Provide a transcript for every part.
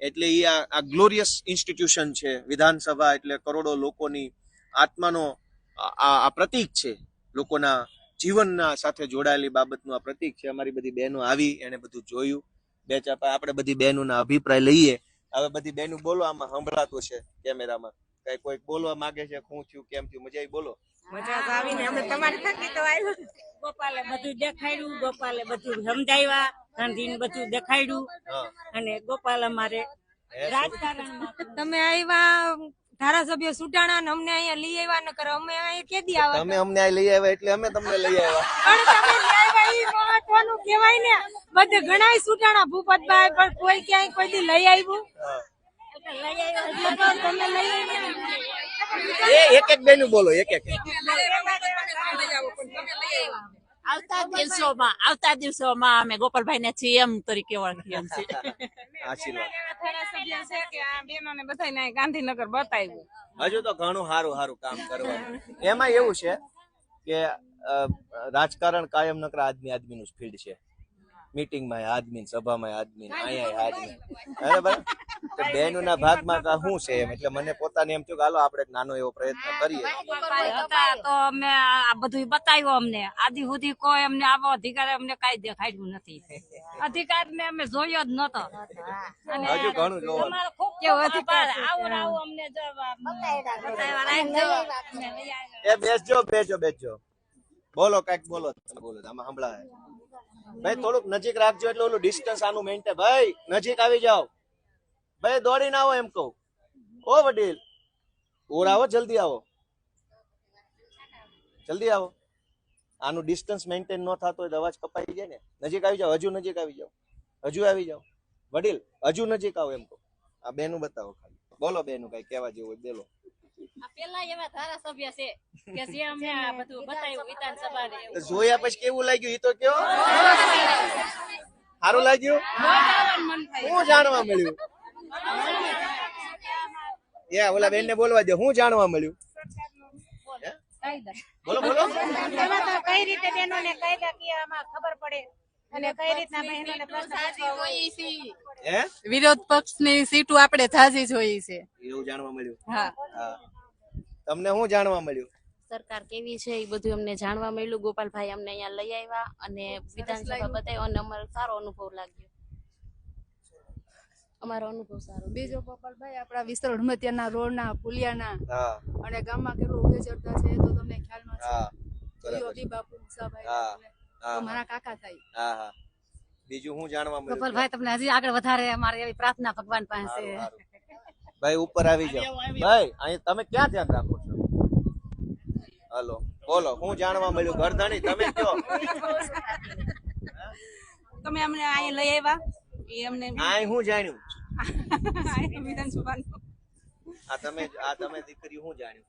એટલે એ આ glorious institution છે, વિધાનસભા એટલે કરોડો લોકોની આત્માનો આ પ્રતીક છે. લોકોના જીવનના સાથે જોડાયેલી બાબતનું આ પ્રતીક છે. અમારી બધી બહેનો આવી એને બધું જોયું. બે ચાર પા- આપણે બધી બહેનોના અભિપ્રાય લઈએ. હવે બધી બહેનો બોલો, આમાં સંભળાતું છે કેમેરામાં. કઈ કોઈક બોલવા માંગે છે શું થયું કેમ થયું મજા આવી? બોલો. મજા તો આવીને અમે તમારી થકી તો આવ્યું ગોપાલે બધું દેખાડ્યું ગોપાલે બધું સમજાવ્યા ગાંધીને બધું દેખાડ્યું. અને ગોપાલ અમારે રાજકારણમાં તમે આવ્યા ધારાસભ્ય સુટાણા ને અમને અહીંયા લઈ આવ્યા ન કરો અમે અહીંયા કેદી આવ્યા તમે અમને લઈ આવ્યા એટલે અમે તમને લઈ આવ્યા પણ તમે લઈ આવ્યા ઈ મહત્વનું કહેવાય ને. બધે ઘણાય સુટાણા ભૂપતભાઈ પણ કોઈ ક્યાંય કોઈ દી લઈ આવ્યું એ એક એક બેનું બોલો એક એક. આવતા દિવસોમાં આવતા દિવસોમાં અમે ગોપાલભાઈ ને સીએમ તરીકે ઓળખીએ છીએ. આશીર્વાદ. ધારાસભ્ય છે કે આ બેનોને બધાને ગાંધીનગર બતાવ્યું હજુ તો ઘણું સારું સારું કામ કરવાનું. એમાં એવું છે કે રાજકારણ કાયમ નકર આદમી આદમીનું જ ફિલ્ડ છે. મીટિંગમાં આદમી સભામાં આદમી અહીંયા આદમી બરાબર? તો બહેનોના ભાગમાં કા શું છે? એમ એટલે મને પોતાને એમ થયું કે હાલો આપણે એક નાનો એવો પ્રયત્ન કરીએ. તો અમે આ બધું બતાવ્યું અમને. આદિ સુધી કોઈ અમને આવો અધિકાર અમને કઈ દેખાડ્યું નથી. અધિકાર ને અમે જોયો જ નતો અને હજુ ઘણું જોવાનું. ખૂબ કેવો અધિકાર આવો આવો અમને જો બતાવ્યા રાખજો. અમને લઈ આવ્યા. એ બેસજો બેસજો બેસજો. બોલો કંઈક બોલો બોલો આમાં સંભળાય. ભાઈ થોડુંક નજીક રાખજો એટલે ઓલું ડિસ્ટન્સ આનું મેન્ટેન ભાઈ નજીક આવી જાઓ. ભાઈ દોડીને આવો એમ કહું. ઓ વડીલ ઓર આવો જલ્દી આવો. જલ્દી આવો. આનું ડિસ્ટન્સ મેન્ટેન ન થતો હોય તો અવાજ કપાઈ જાય ને. નજીક આવી જાઓ હજુ નજીક આવી જાઓ. હજુ આવી જાઓ. વડીલ હજુ નજીક આવો એમ કહું. આ બેનું બતાવો ખાલી. બોલો બેનું કઈ કહેવા જેવું હોય બોલો. જોયા પછી કેવું લાગ્યું? એ તો કયો? સારું લાગ્યું. શું જાણવા મળ્યું? એ ઓલા બેન ને બોલવા દે હું જાણવા મળ્યું? હે? બોલો બોલો. કઈ રીતે બહેનોને કાયદાકીયમાં ખબર પડે? અને કઈ રીતના બહેનોને પ્રશ્ન હે? વિરોધ પક્ષની સીટો આપણે થાજી જોઈ છે. એવું જાણવા મળ્યું? હા. હા. તમને શું જાણવા મળ્યું? સરકાર કેવી છે એ બધું અમને જાણવા મળ્યું. ગોપાલભાઈ અમને અહીંયા લઈ આવ્યા અને વિધાનસભા બતાવ્યો અને અમારો સારો અનુભવ લાગ્યો. અમારો અનુભવ સારો. બીજો ગોપાલભાઈ આપણા વિસ્તાર હડમતિયાના રોડના પુલિયાના હા. અને ગામમાં કેટલું ઉભે ચડતા છે તો તમને ખ્યાલમાં છે. બી બાપુ મુસાભાઈ મારા કાકા થાય. હા હા. બીજું હું જાણવા મળ્યું? ગોપાલભાઈ તમને હજી આગળ વધારે અમારી એવી પ્રાર્થના ભગવાન પાસે. ભાઈ ઉપર આવી જાઓ. ભાઈ અહીં તમે ક્યાં ધ્યાન રાખો છો? હલો બોલો હું જાણવા મળ્યું? ઘરધણી તમે કયો? તમે અમને અહીં લઈ આવ્યા? એ અમને આ હું જાણ્યું? વિધાનસભાનું આ તમે આ તમે દીકરી હું જાણ્યું?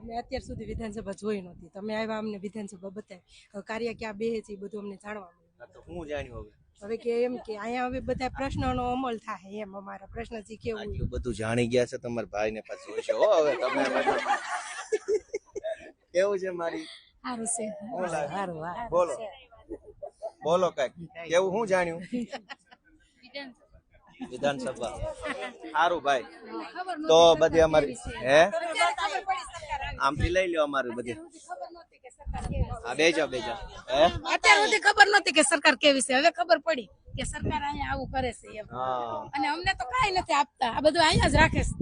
અમે અત્યાર સુધી વિધાનસભા જોઈ નહોતી. તમે આવ્યા અમને વિધાનસભા બતાવી. કાર્ય ક્યાં બેહે છે એ બધું અમને જાણવા મળ્યું. તો હું જાણ્યું હવે? હવે કે એમ કે અહીંયા હવે બધા પ્રશ્નોનો અમલ થાય એમ અમારા પ્રશ્નથી કેવું આટલું બધું જાણી ગયા છે તમારા ભાઈ ને પાછું જોઈશે. હો હવે તમે કેવું છે મારી? સારું છે. બોલો. બોલો કંઈક. કેવું હું જાણ્યું? વિધાનસભા. સારું ભાઈ. તો બધી અમારી હે? આમથી લઈ લ્યો અમારું બધી. હા બેજો બેજો. હે? અત્યાર સુધી ખબર નતી કે સરકાર કેવી છે. હવે ખબર પડી કે સરકાર અહીંયા આવું કરે છે એમ. અને અમને તો કાઈ નથી આપતા. આ બધું અહીંયા જ રાખે છે.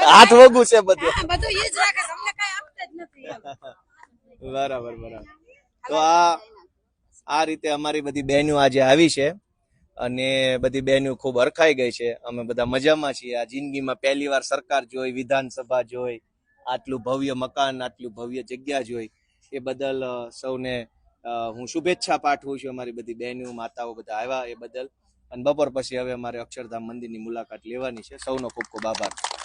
હાથ વગું છે બધું. બધું એ જ રાખે છે. અમને કાઈ આપતા જ નથી બરાબર બરાબર. તો આ આ રીતે અમારી બધી બહેનો આજે આવી છે. અને બધી બહેનો ખૂબ હરખાઈ ગઈ છે. અમે બધા મજામાં છીએ. આ જિંદગીમાં પહેલી વાર સરકાર જોઈ, વિધાનસભા જોઈ, આટલું ભવ્ય મકાન, આટલું ભવ્ય જગ્યા જોઈ. એ બદલ સૌને હું શુભેચ્છા પાઠવું છું અમારી બધી બહેનો માતાઓ બધા આવ્યા એ બદલ. અને બપોર પછી હવે અમારે અક્ષરધામ મંદિરની મુલાકાત લેવાની છે. સૌનો ખૂબ ખૂબ આભાર.